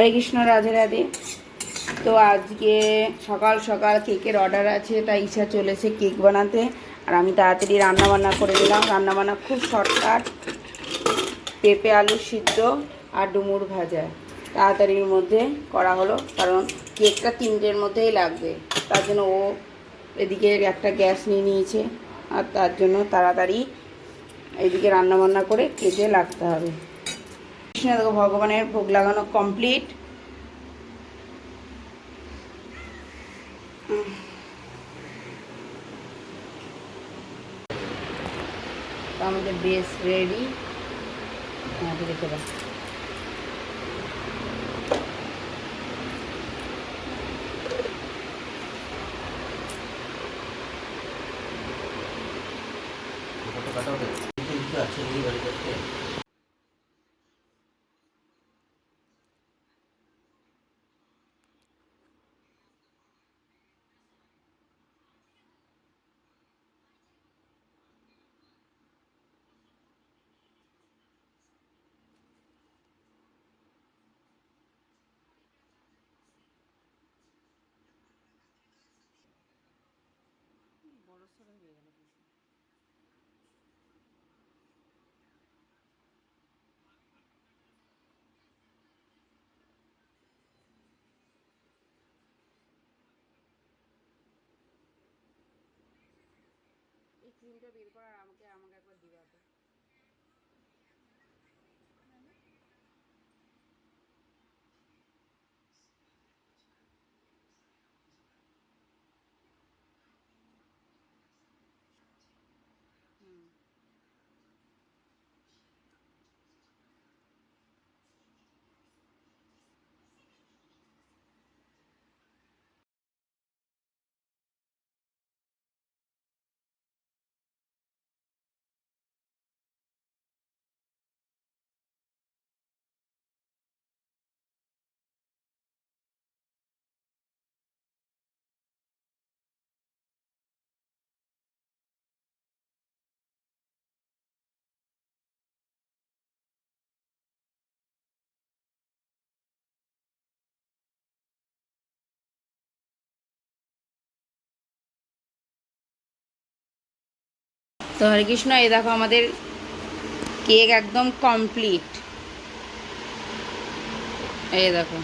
হরে কৃষ্ণ, রাধে রাধে। তো আজকে সকাল সকাল কেকের অর্ডার আছে, তাই ইচ্ছা চলেছে কেক বানাতে। আর আমি তাড়াতাড়ি রান্না বান্না করে দিলাম রান্না বান্না খুব শর্টকাট। পেঁপে, আলু সিদ্ধ আর ডুমুর ভাজা। তাড়াতাড়ির মধ্যে করা হলো, কারণ কেকটা তিনটের মধ্যেই লাগবে। তার জন্য ও এদিকে একটা গ্যাস নিয়ে নিয়েছে। আর তার জন্য তাড়াতাড়ি এদিকে রান্নাবান্না করে কেটে লাগতে হবে। কৃষ্ণ দেখো ভগবানের ভোগ লাগানো কমপ্লিট আমাদের বেশ রেডি আমাকে দেখে দাও ফটো হয়ে গেল কিছু এই ক্রিমটা বের করার আমাকে আমাকে একবার দিবা তো হরে কৃষ্ণ এই দেখো আমাদের কেক একদম কমপ্লিট এই দেখো।